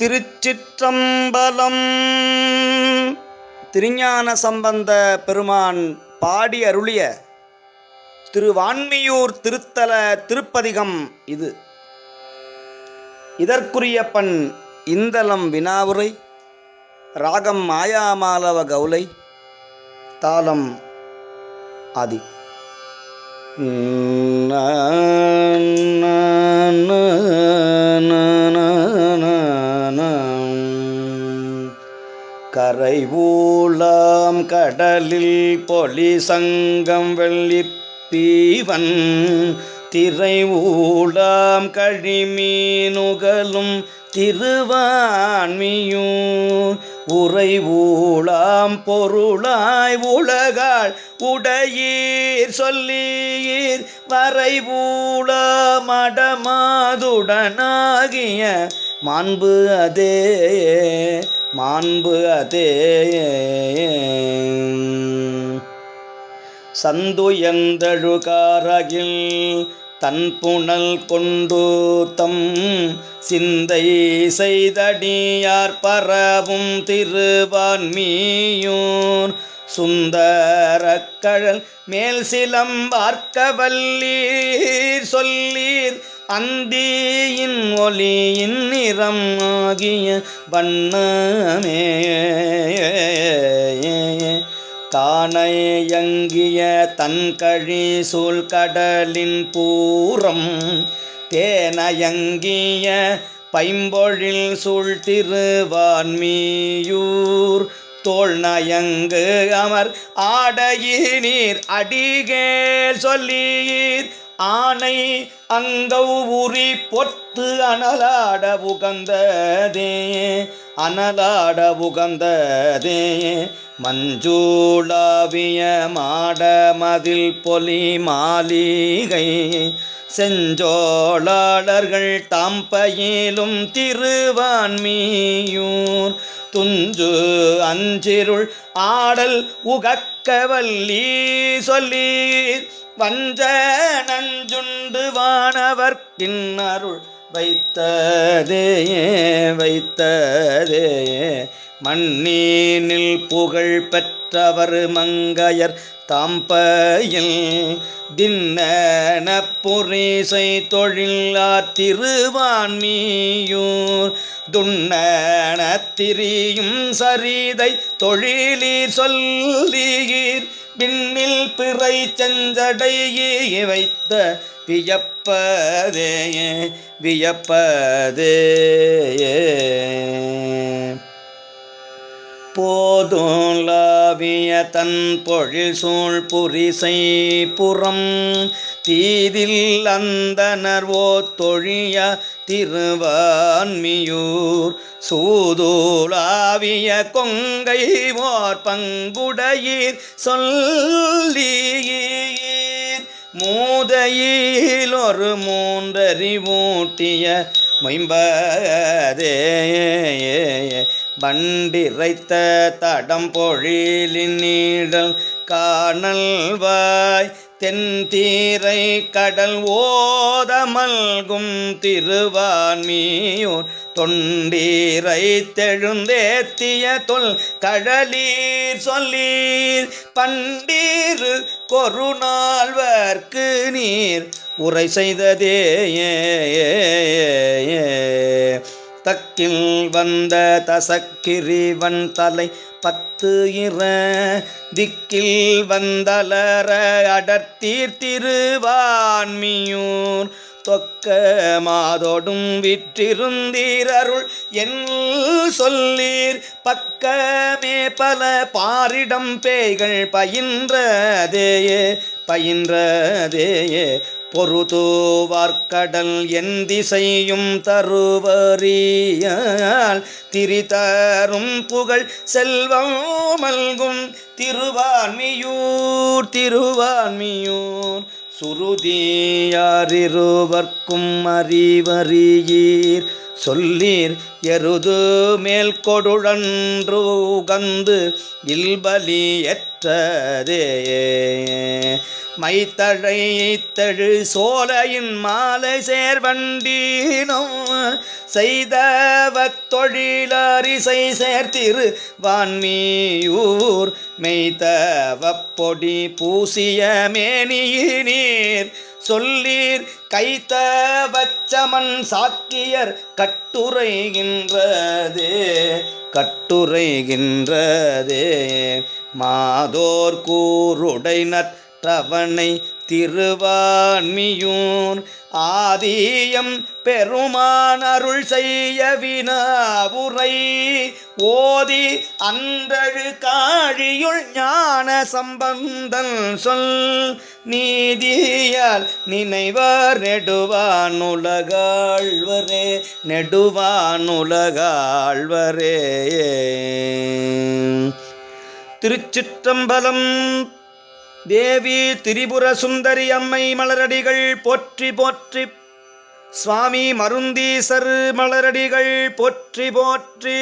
திருச்சிற்றம்பலம். திருஞான சம்பந்த பெருமான் பாடி அருளிய திருவான்மியூர் திருத்தல திருப்பதிகம் இது. இதற்குரிய பண் இந்தலம் வினாவுரை ராகம் மாயாமாலவ கௌலை தாளம் ஆதி. கரை ஊலாம் கடலில் பொலி சங்கம் வெள்ளிப்பீவன் திரை ஊலாம் கழிமீனுகலும் திருவான்மியும் உரை ஊழாம் பொருளாய் உலகால் உடையீர் சொல்லீர் வரை மடமாதுடனாகிய மாண்பு அதே. மாண்பு அதே. சந்துயந்தழுகாரகில் தன் புனல் கொண்டு தம் சிந்தை செய்தடியார் பரவும் திருவான்மியூர் சுந்தரக்கழல் மேல் சிலம்பார்க்கவல்லீர் சொல்லீர். அந்தியின் ஒளியின் நிறம் ஆகிய வண்ணமே. தானையங்கிய தன்கழி சூழ் கடலின் பூரம். தேனயங்கிய பைம்பொழில் சூழ் திருவான்மியூர் தோல் நயங்கு அமர் ஆடையினீர் அடிகேல் சொல்லீர் ஆனை அங்கவ் உரி பொத்து அனலாட உகந்ததே அனலாட உகந்ததே. மஞ்சூளாவிய மாட மதில் பொலி மாளிகை செஞ்சோளாளர்கள் தாம்பயிலும் திருவான்மியூர். துஞ்சு அஞ்சிருள் ஆடல் உகக்கவல்லி சொல்லீர் வஞ்ச நஞ்சுண்டு வானவர் கிண்ணருள் வைத்ததேயே வைத்ததே. மண்ணீனில் புகழ் பெற்றவர் மங்கையர் தாம்பையில் தின்னன பொறிசை தொழிலா துண்ணத்திரியும் சரிதை தொழிலீர் சொல்லீர் விண்ணில் பிறை செஞ்சடையே வைத்த வியப்பதே வியப்பதே. போதுலாவிய தன் பொழில் சூழ் புரிசை புறம் தீதில் அந்தனர் ஓ தொழிய திருவான்மியூர் சூதூலாவிய கொங்கை மோர் பங்குடையீர் சொல்லீர் மூதையில் ஒரு மூன்றறிவூட்டிய மொயம்பதே. பண்டிரைத்த தடம் பொழிலின் நீடல் காணல்வாய். தென்தீரை கடல் ஓதமல்கும் திருவான்மியூர் தொண்டீரை தெழுந்தேத்திய தொல் கடலீர் சொல்லீர். பண்டீர் கொருநாள்வர்க்கு நீர். உரை செய்ததே ஏ. தக்கில் வந்த தசக்கிரிவன் தலை பத்து இற திக்கில் வந்தலர அடர்த்தீர் திருவான்மியூர். தொக்க மாதோடும் விற்றிருந்தீரருள் என் சொல்லீர். பக்கமே பல பாரிடம் பேய்கள் பயின்றதேயே பயின்றதேயே. பொருதோ வார்க்கடல் எந்திசையும் தருவறியால் திரிதரும் புகழ் செல்வம் மல்கும் திருவான்மியூர் திருவான்மியூர். சுருதியாரிருவர்க்கும் அறிவறியீர். சொல்லீர் எருது மேல் கொடுழன்று உகந்து இல்பலியற்றதே. மைத்தழைத்தழு சோலையின் மாலை சேர்வண்டீனும் செய்தவத் தொழிலரிசை சேர்த்திரு வான்மியூர் மெய்தவப் பொடி பூசிய மேனியினீர். சொல்லீர் கைத்த வச்சமன் சாக்கியர் கட்டுரைகின்றதே கட்டுரைகின்றதே. மாதோர் கூருடை நற்றவனை திருவான்மியூர் ஆதியம் பெருமான் அருள் செய்ய வினாவுரை. ஓதி அன்றழு காழியுள் ஞான சம்பந்தன் சொல். நீதியால் நினைவார் நெடுவான் உலகாழ்வரே நெடுவான் உலகாழ்வரே திருச்சிற்றம்பலம் தேவி திரிபுர சுந்தரி அம்மை மலரடிகள் போற்றி போற்றி. சுவாமி மருந்தீசர் மலரடிகள் போற்றி போற்றி.